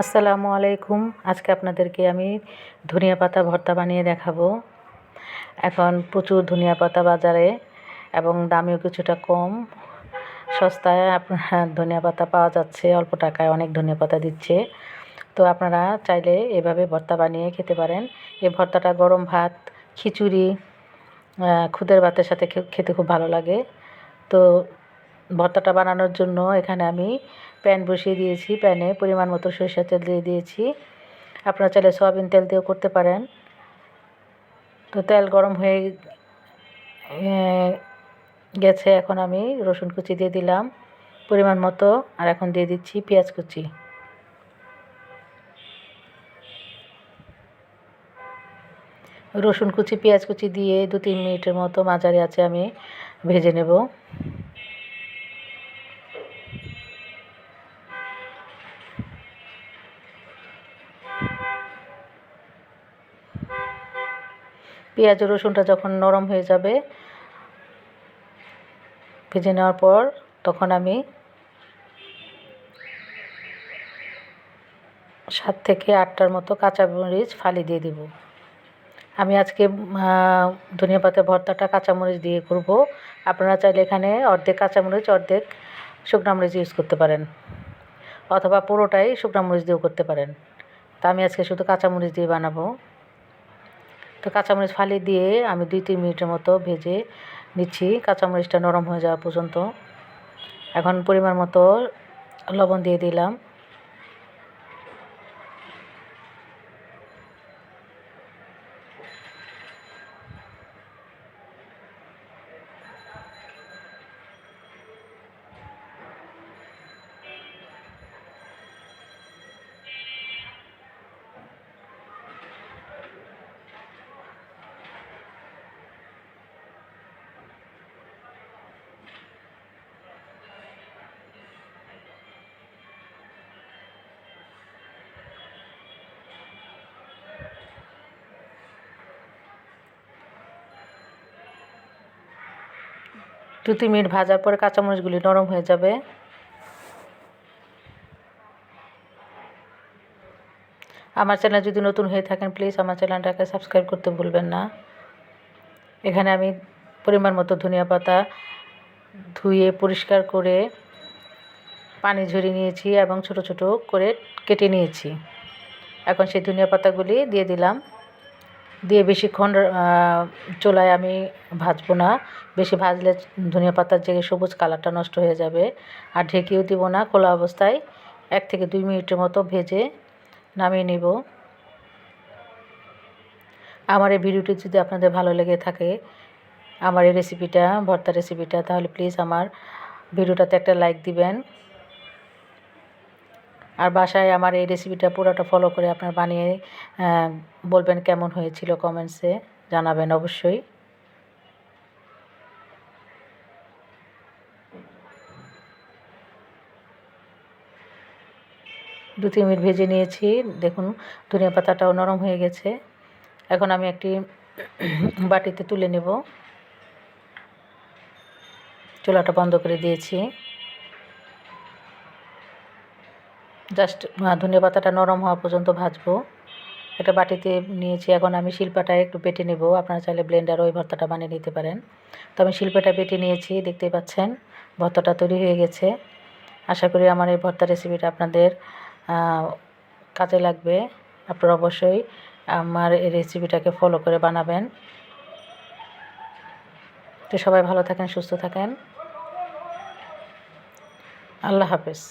আসসালামু আলাইকুম। আজকে আপনাদেরকে আমি ধনিয়া পাতা ভর্তা বানিয়ে দেখাবো। এখন প্রচুর ধনিয়া পাতা বাজারে এবং দামেও কিছুটা কম। সস্তায় আপনার ধনিয়া পাতা পাওয়া যাচ্ছে, অল্প টাকায় অনেক ধনিয়া পাতা দিচ্ছে। তো আপনারা চাইলে এভাবে ভর্তা বানিয়ে খেতে পারেন। এই ভর্তাটা গরম ভাত, খিচুড়ি খুদের ভাতের সাথে খেতে খুব ভালো লাগে। তো ভর্তাটা বানানোর জন্য এখানে আমি প্যান বসিয়ে দিয়েছি। প্যানে পরিমাণ মতো সরিষার তেল দিয়ে দিয়েছি। আপনারা চাইলে সয়াবিন তেল দিয়েও করতে পারেন। তো তেল গরম হয়ে গেছে। এখন আমি রসুন কুচি দিয়ে দিলাম পরিমাণ মতো। আর এখন দিয়ে দিচ্ছি পেঁয়াজ কুচি। রসুন কুচি, পেঁয়াজ কুচি দিয়ে দু তিন মিনিটের মতো মাঝারি আছে আমি ভেজে নেব। পেঁয়াজ রসুনটা যখন নরম হয়ে যাবে, ভেজে নেওয়ার পর তখন আমি সাত থেকে আটটার মতো কাঁচামরিচ ফালি দিয়ে দেব। আমি আজকে ধনিয়া পাতা ভর্তাটা কাঁচামরিচ দিয়ে করব। আপনারা চাইলে এখানে অর্ধেক কাঁচামরিচ অর্ধেক শুকনা মরিচ ইউজ করতে পারেন। অথবা পুরোটাই শুকনা মরিচ দিয়েও করতে পারেন। তা আমি আজকে শুধু কাঁচামরিচ দিয়ে বানাবো। তো কাঁচামরিচ ফালি দিয়ে আমি দুই, তিন মিনিটের মতো ভেজে নিচ্ছি। কাঁচামরিচটা নরম হয়ে যাওয়া পর্যন্ত। এখন পরিমাণ মতো লবণ দিয়ে দিলাম। দু তিন মিনিট ভাজার পরে কাঁচামরিচগুলি নরম হয়ে যাবে। আমার চ্যানেল যদি নতুন হয়ে থাকেন, প্লিজ আমার চ্যানেলটাকে সাবস্ক্রাইব করতে ভুলবেন না। এখানে আমি পরিমাণ মতো ধনিয়া পাতা ধুয়ে পরিষ্কার করে পানি ঝরিয়ে নিয়েছি এবং ছোট ছোট করে কেটে নিয়েছি। এখন সেই ধনিয়া পাতাগুলি দিয়ে দিলাম। দিয়ে বেশিক্ষণ চুলায় আমি ভাজবো না। বেশি ভাজলে ধনিয়া পাতার যে সবুজ কালারটা নষ্ট হয়ে যাবে। আর ঢেকেও দিব না, খোলা অবস্থায়। এক থেকে দুই মিনিটের মতো ভেজে নামিয়ে নিব। আমার এই ভিডিওটি যদি আপনাদের ভালো লেগে থাকে, আমার এই রেসিপিটা ভর্তা রেসিপিটা তাহলে প্লিজ আমার ভিডিওটাতে একটা লাইক দিবেন। আর বাসায় আমার এই রেসিপিটা পুরোটা ফলো করে আপনার বানিয়ে বলবেন কেমন হয়েছিল কমেন্টসে জানাবেন অবশ্যই। দু তিন মিনিট ভেজে নিয়েছি, দেখুন ধনিয়া পাতাটাও নরম হয়ে গেছে। এখন আমি একটি বাটিতে তুলে নেব। চুলাটা বন্ধ করে দিয়েছি। জাস্ট ধনিয়া পাতাটা নরম হওয়া পর্যন্ত ভাজবো। একটা বাটিতে নিয়েছি, এখন আমি শিল্পাটায় একটু পেটে নেব। আপনারা চাইলে ব্লেন্ডার ওই ভর্তাটা বানিয়ে নিতে পারেন। তো আমি শিল্পাটা পেটে নিয়েছি, দেখতেই পাচ্ছেন, ভর্তাটা তৈরি হয়ে গেছে। আশা করি আমার এই ভর্তা রেসিপিটা আপনাদের কাজে লাগবে। আপনারা অবশ্যই আমার এই রেসিপিটাকে ফলো করে বানাবেন। তো সবাই ভালো থাকেন, সুস্থ থাকেন। আল্লাহ হাফেজ।